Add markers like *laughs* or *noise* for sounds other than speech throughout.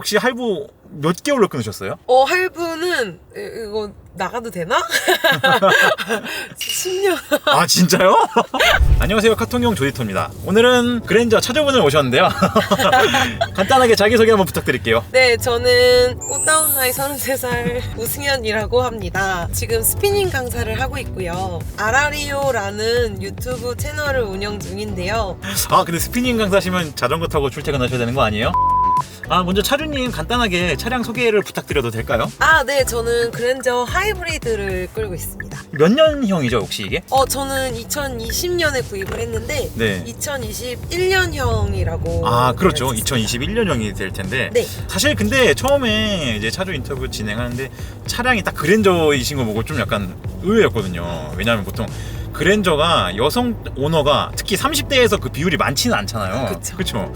혹시 할부 몇 개월로 끊으셨어요? 어, 할부는, 이- 이거 나가도 되나? *laughs* 10년. 아 진짜요? *laughs* 안녕하세요 카통용 조디토입니다 오늘은 그랜저 차저분을 모셨는데요 *laughs* 간단하게 자기소개 한번 부탁드릴게요 네, 저는 꽃다운 나이 33살 우승현이라고 합니다. 지금 스피닝 강사를 하고 있고요. 아라리오라는 유튜브 채널을 운영 중인데요. 아 근데 스피닝 강사시면 자전거 타고 출퇴근하셔야 되는 거 아니에요? 아 먼저 차주님 간단하게 차량 소개를 부탁드려도 될까요? 아, 네, 저는 그랜저 하이브리드를 끌고 있습니다. 몇 년형이죠 혹시 이게? 어, 저는 2020년에 구입을 했는데, 네. 2021년형이라고. 아 그렇죠 2021년형이 될 텐데 네. 사실 근데 처음에 이제 차주 인터뷰 진행하는데 차량이 딱 그랜저이신 거 보고 좀 약간 의외였거든요 왜냐하면 보통 그랜저가 여성 오너가 특히 30대에서 그 비율이 많지는 않잖아요 그쵸. 그쵸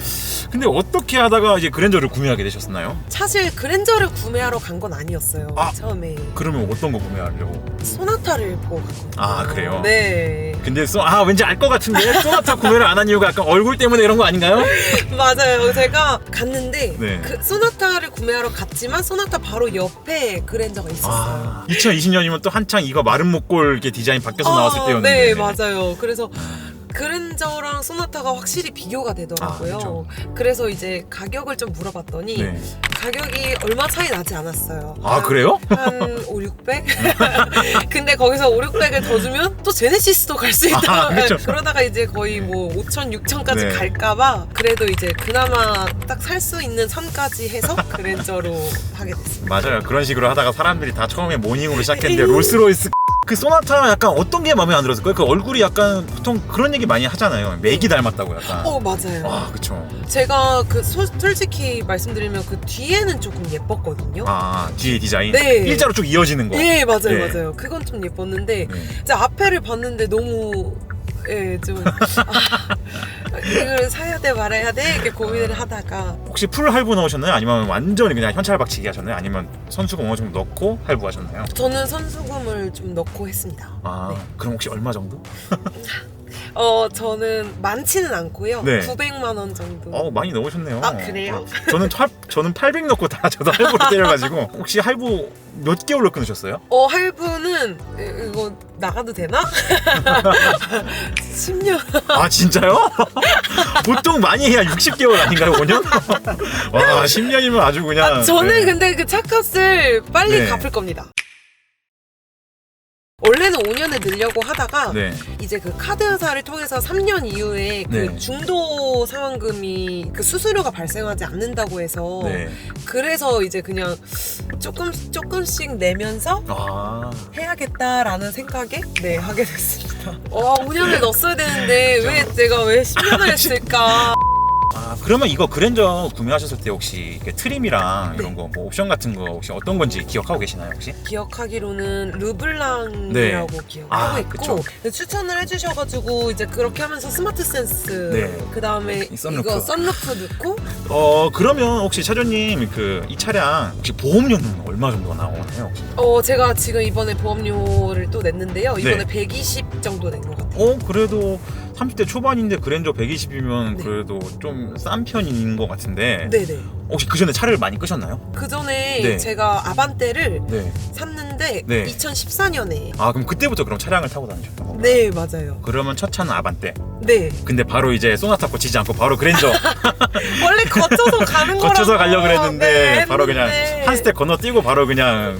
근데 어떻게 하다가 이제 그랜저를 구매하게 되셨나요? 사실 그랜저를 구매하러 간 건 아니었어요. 아. 처음에. 그러면 어떤 거 구매하려고? 소나타를 보고 갔거든요. 아, 그래요? 네. 근데 소, 아 왠지 알 것 같은데 소나타 구매를 안 한 이유가 약간 얼굴 때문에 이런 거 아닌가요? *laughs* 맞아요. 제가 갔는데 네. 그 소나타를 구매하러 갔지만 소나타 바로 옆에 그랜저가 있었어요. 아 2020년이면 또 한창 이거 마른 목골 이렇게 디자인 바뀌어서 아, 나왔을 때였는데 네, 맞아요. 그래서 그랜저랑 소나타가 확실히 비교가 되더라고요. 아, 그쵸. 그래서 이제 가격을 좀 물어봤더니 네. 가격이 얼마 차이 나지 않았어요. 아 한- 그래요? 한 5, 600? *laughs* 근데 거기서 5, 600을 더 주면 또 제네시스도 갈 수 있다. 아, 그쵸. 그러다가 이제 거의 뭐 5천, 6천까지 네. 갈까봐 그래도 이제 그나마 딱 살 수 있는 선까지 해서 *laughs* 그랜저로 하게 됐습니다. 맞아요. 그런 식으로 하다가 사람들이 다 처음에 모닝으로 시작했는데 롤스로이스 그 소나타 약간 어떤 게 마음에 안 들었을까요? 그 얼굴이 약간 보통 그런 얘기 많이 하잖아요. 맥이 닮았다고 약간. 어, 맞아요. 와, 그쵸. 제가 그 소- 솔직히 말씀드리면 그 뒤에는 조금 예뻤거든요. 아, 뒤에 디자인. 네. 일자로 쭉 이어지는 거. 예, 맞아요, 네. 맞아요. 그건 좀 예뻤는데 네. 이제 앞에를 봤는데 너무 예, 좀 아, *laughs* 이걸 사야 돼 말아야 돼 이렇게 고민을 하다가 혹시 풀 할부 넣으셨나요? 아니면 완전히 그냥 현찰 박치기 하셨나요? 아니면 선수금 어느 정도 넣고 할부 하셨나요? 저는 선수금을 좀 넣고 했습니다. 아, 네. 그럼 혹시 얼마 정도? *laughs* 어, 저는 많지는 않고요. 네. 900만 원 정도. 어, 많이 넣으셨네요. 아, 그래요? 어, 저는 팔, 저는 800 넣고 다 저도 할부로 *laughs* 때려가지고 혹시 할부 몇 개월로 끊으셨어요? 어, 할부는 이- 이거 나가도 되나? *laughs* 10년. 아 진짜요? *laughs* 보통 많이 해야 60개월 아닌가요? 5년? 와 10년이면 아주 그냥 아, 저는 네. 근데 그 차값을 빨리 네. 갚을 겁니다. 원래는 5년에 늘려고 하다가 네. 이제 그 카드사를 통해서 3년 이후에 그 네. 중도 상환금이 그 수수료가 발생하지 않는다고 해서 네. 그래서 이제 그냥 조금 조금씩 내면서 아 해야겠다라는 생각에 네 하게 됐습니다. 와 5년을 넣었어야 되는데 *laughs* 왜 제가 왜 10년을 했을까? 아, 그러면 이거 그랜저 구매하셨을 때 혹시 이렇게 트림이랑 이런 네. 거뭐 옵션 같은 거 혹시 어떤 건지 기억하고 계시나요 혹시? 기억하기로는 르블랑이라고 네. 기억하고 아, 있고 그쵸. 근데 추천을 해주셔가지고 이제 그렇게 하면서 스마트 센스 네. 그 다음에. 이거 썬루프 넣고 어 그러면 혹시 차주님 그 이 차량 혹시 보험료는 얼마 정도 나오나요 혹시? 어 제가 지금 이번에 보험료를 또 냈는데요 이번에 네. 120 정도 낸 것 같아요. 어 그래도 30대 초반인데 그랜저 120이면 네. 그래도 좀 싼 편인 것 같은데 네네. 혹시 그 전에 차를 많이 끄셨나요? 그 전에 네. 제가 아반떼를 네. 샀는데 네. 2014년에 아 그럼 그때부터 그럼 차량을 타고 다니셨던 건가요? 네 맞아요. 그러면 첫 차는 아반떼. 네 근데 바로 이제 소나타 꽂히지 않고 바로 그랜저 *laughs* 원래 거쳐서 가는 거라고 *laughs* 거쳐서 가려고 그랬는데 네, 바로 그냥 했는데. 한 스텝 건너뛰고 바로 그냥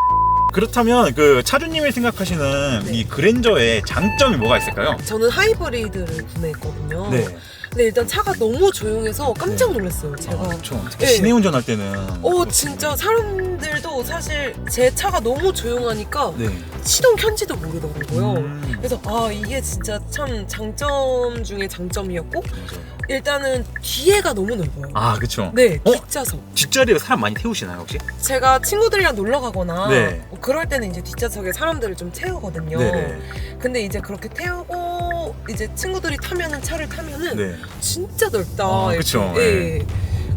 그렇다면 그 차주님이 생각하시는 네. 이 그랜저의 장점이 뭐가 있을까요? 저는 하이브리드를 구매했거든요. 네. 근데 일단 차가 너무 조용해서 깜짝 놀랐어요. 제가. 아, 그렇죠. 특히 네. 시내 운전할 때는 어 진짜 사람들도 사실 제 차가 너무 조용하니까 네. 시동 켠지도 모르더라고요. 음, 그래서 아 이게 진짜 참 장점 중에 장점이었고 맞아요. 일단은 뒤에가 너무 넓어요. 아 그렇죠. 네 어? 뒷좌석. 뒷자리에 사람 많이 태우시나요 혹시? 제가 친구들이랑 놀러 가거나 네. 뭐 그럴 때는 이제 뒷좌석에 사람들을 좀 태우거든요. 네네. 근데 이제 그렇게 태우고 이제 친구들이 타면은 차를 타면은 네. 진짜 넓다. 아, 이렇게. 그쵸. 예.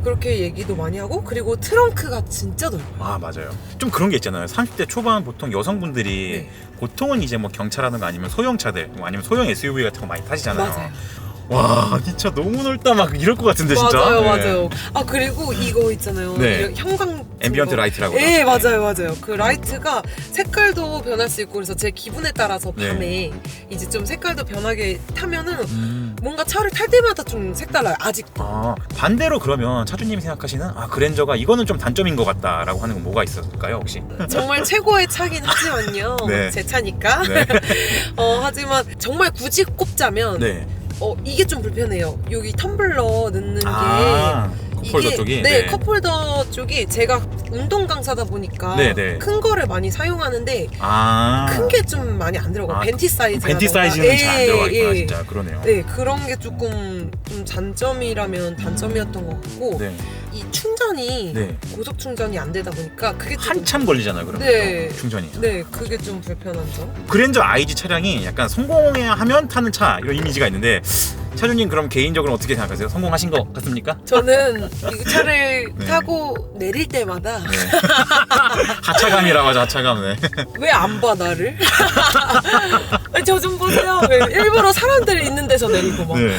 그렇게 얘기도 많이 하고 그리고 트렁크가 진짜 넓어요. 아 맞아요. 좀 그런 게 있잖아요. 30대 초반 보통 여성분들이 네. 보통은 이제 뭐 경차라든가 아니면 소형차들 뭐 아니면 소형 SUV 같은 거 많이 타시잖아요. 맞아요. 와, 이차 너무 넓다 막 이럴 것 같은데 진짜. 맞아요, 네. 맞아요. 아 그리고 이거 있잖아요. 네. 형광 앰비언트 거. 라이트라고. 네, 나왔죠. 맞아요, 맞아요. 그 라이트가 색깔도 변할 수 있고 그래서 제 기분에 따라서 네. 밤에 이제 좀 색깔도 변하게 타면은 음. 뭔가 차를 탈 때마다 좀 색달라요. 아직도. 아, 반대로 그러면 차주님이 생각하시는 아 그랜저가 이거는 좀 단점인 것 같다라고 하는 건 뭐가 있었을까요 혹시? 정말 최고의 차긴 하지만요. *laughs* 네. 제 차니까. 네. *laughs* 어, 하지만 정말 굳이 꼽자면 네. 어, 이게 좀 불편해요. 여기 텀블러 넣는 게 아, 컵홀더 쪽이. 네, 컵홀더 쪽이 제가 운동 강사다 보니까 네, 네. 큰 거를 많이 사용하는데 아. 큰 게 좀 많이 안 들어가요. 아, 벤티 사이즈. 벤티 사이즈는 잘 안 들어가 있구나 진짜 그러네요. 네, 그런 게 조금 좀 단점이라면 단점이었던 것 같고 네. 이 충전이 네. 고속 충전이 안 되다 보니까 그게 좀 한참 걸리잖아요 그러면 네. 충전이. 네, 그게 좀 불편한 점. 그랜저 IG 차량이 약간 성공하면 타는 차 이런 이미지가 있는데 차주님 그럼 개인적으로 어떻게 생각하세요? 성공하신 것 같습니까? 저는 이 *laughs* 차를 네. 타고 내릴 때마다 네. *laughs* 하차감이라고 하죠 하차감. 네. 왜 안 봐 나를? *laughs* 저 좀 보세요. 왜 일부러 사람들이 있는 데서 내리고 막. 네.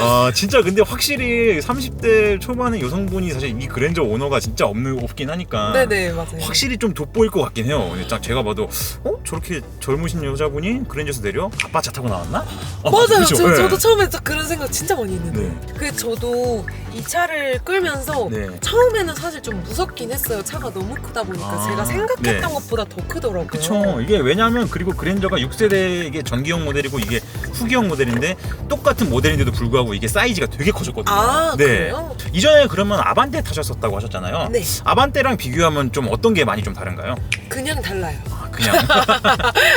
아 진짜 근데 확실히 30대 초반의 여성분이 사실 이 그랜저 오너가 진짜 없는 없긴 하니까. 네네 맞아요. 확실히 좀 돋보일 것 같긴 해요. 근데 딱 제가 봐도 어 저렇게 젊으신 여자분이 그랜저에서 내려 아빠 차 타고 나왔나? 어, 맞아요. 저, 네. 저도 처음에 딱 그런 생각 진짜 많이 했는데. 네. 그 저도 이 차를 끌면서 네. 처음에는 사실 좀 무섭긴 했어요. 차가 너무 크다 보니까 아, 제가 생각했던 네. 것보다 더 크더라고요. 그쵸 이게 왜냐면 그리고 그랜저가 6세대 이게 전기형 모델이고 이게 후기형 모델인데 똑같은 모델인데도 불구하고 이게 사이즈가 되게 커졌거든요 아 네. 그래요? 이전에 그러면 아반떼 타셨었다고 하셨잖아요 네. 아반떼랑 비교하면 좀 어떤 게 많이 좀 다른가요? 그냥 달라요. 아, 그냥 *laughs*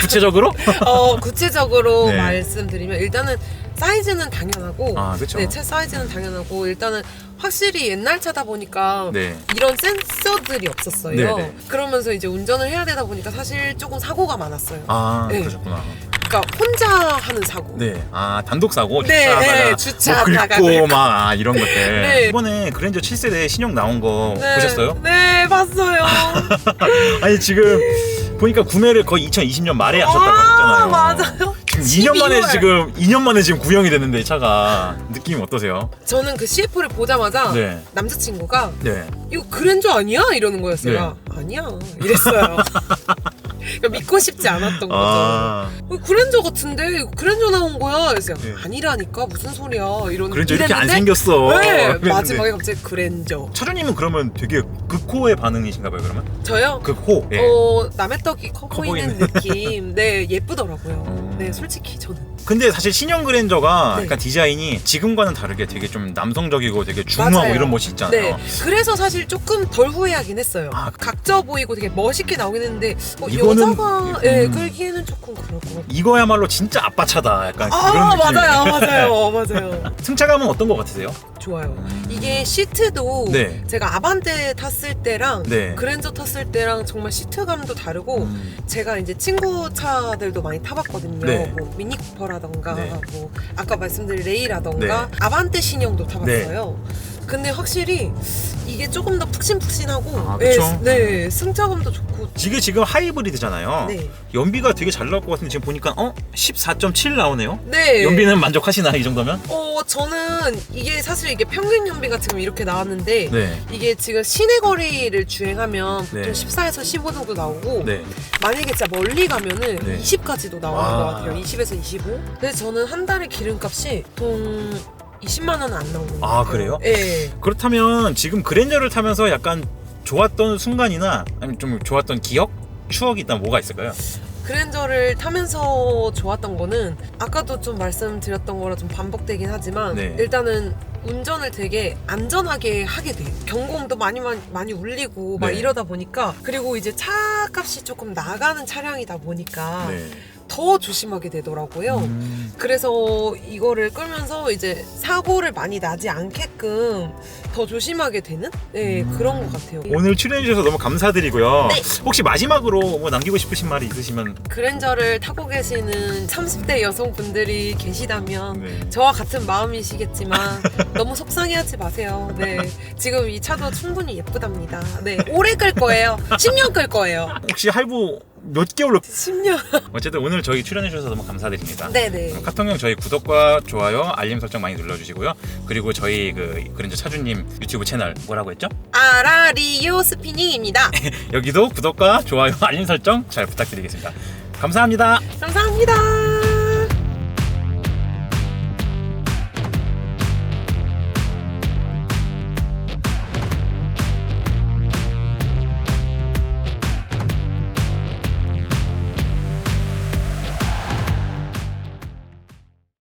구체적으로? 어, 구체적으로 네. 말씀드리면 일단은 사이즈는 당연하고 아 그쵸 네, 차 사이즈는 당연하고 일단은 확실히 옛날 차다 보니까 네. 이런 센서들이 없었어요. 네 네. 그러면서 이제 운전을 해야 되다 보니까 사실 조금 사고가 많았어요. 아 네. 그러셨구나 그러니까 혼자 하는 사고. 네. 아 단독 사고 네, 주차하다가 네, 뭐 주차하다가 긁고 막 아, 이런 것들. 네. 이번에 그랜저 7세대 신형 나온 거 네, 보셨어요? 네, 봤어요. *laughs* 아니 지금 보니까 구매를 거의 2020년 말에 하셨다고 아, 하셨잖아요. 맞아요. 지금 2년 만에 12월. 지금 2년 만에 지금 구형이 됐는데 이 차가 느낌이 어떠세요? 저는 그 CF를 보자마자 네. 남자친구가 네. 이거 그랜저 아니야? 이러는 거였어요. 제가 아니야. 이랬어요. *laughs* 그러니까 믿고 싶지 않았던 거죠. 아. 어, 그랜저 같은데 그랜저 나온 거야. 그래서 네. 아니라니까 무슨 소리야. 이런 그랜저 이렇게 안 이랬는데 생겼어. 네, 그랬는데. *laughs* 마지막에 갑자기 그랜저. 차주님은 그러면 되게 극호의 반응이신가 봐요, 그러면? 저요? 극호. 예. 어 남의 떡이 커 커 보이는 보이는. 느낌. 네 예쁘더라고요. 음. 네 솔직히 저는 근데 사실 신형 그랜저가 네. 약간 디자인이 지금과는 다르게 되게 좀 남성적이고 되게 중후하고 맞아요. 이런 멋이 있잖아요. 네 그래서 사실 조금 덜 후회하긴 했어요. 아, 각져 보이고 되게 멋있게 나오긴 했는데 어, 이거는- 여자가 예, 음. 끌기에는 조금 그럴 것 같아요. 이거야말로 진짜 아빠 차다. 약간 아 그런 느낌. 맞아요 *laughs* 맞아요 맞아요 승차감은 어떤 것 같으세요? 좋아요 이게 시트도 네. 제가 아반떼 탔을 때랑 네. 그랜저 탔을 때랑 정말 시트감도 다르고 음. 제가 이제 친구 차들도 많이 타봤거든요 네. 뭐 미니쿠퍼라던가 네. 뭐 아까 말씀드린 레이라던가 네. 아반떼 신형도 타봤어요 근데 확실히 이게 조금 더 푹신푹신하고 아, 네, 그쵸? 네 승차감도 좋고 이게 지금 하이브리드잖아요. 네. 연비가 되게 잘 나올 것 같은데 지금 보니까 어 14.7 나오네요. 네. 연비는 만족하시나 이 정도면? 어 저는 이게 사실 이게 평균 연비가 지금 이렇게 나왔는데 네. 이게 지금 시내 거리를 주행하면 보통 네. 14에서 15 정도 나오고 네. 만약에 진짜 멀리 가면은 네. 20까지도 나오는 와. 것 같아요. 20에서 25. 근데 저는 한 달에 기름값이 보통 20만 원은 안것 아, 같아요. 그래요? 네. 그렇다면 지금 그랜저를 타면서 약간 좋았던 순간이나 아니면 좀 좋았던 기억, 추억이 있다면 뭐가 있을까요? 그랜저를 타면서 좋았던 거는 아까도 좀 말씀드렸던 거라 좀 반복되긴 하지만 네. 일단은 운전을 되게 안전하게 하게 돼요. 경고음도 많이 많이, 많이 울리고 막 네. 이러다 보니까 그리고 이제 차값이 조금 나가는 차량이다 보니까 네. 더 조심하게 되더라고요. 음. 그래서 이거를 끌면서 이제 사고를 많이 나지 않게끔 더 조심하게 되는 네, 음. 그런 것 같아요. 오늘 출연해 주셔서 너무 감사드리고요. 네. 혹시 마지막으로 뭐 남기고 싶으신 말이 있으시면 그랜저를 타고 계시는 30대 여성분들이 계시다면 네. 저와 같은 마음이시겠지만 *laughs* 너무 속상해하지 마세요. 네. *laughs* 지금 이 차도 충분히 예쁘답니다. 네. 오래 끌 거예요. 10년 끌 거예요. 혹시 할부 몇 개월로 10년. 어쨌든 오늘 저희 출연해 주셔서 너무 감사드립니다. 네네. 카통형 저희 구독과 좋아요, 알림 설정 많이 눌러주시고요. 그리고 저희 그 그랜저 차주님 유튜브 채널 뭐라고 했죠? 아라리오 스피닝입니다. *laughs* 여기도 구독과 좋아요, 알림 설정 잘 부탁드리겠습니다. 감사합니다. 감사합니다.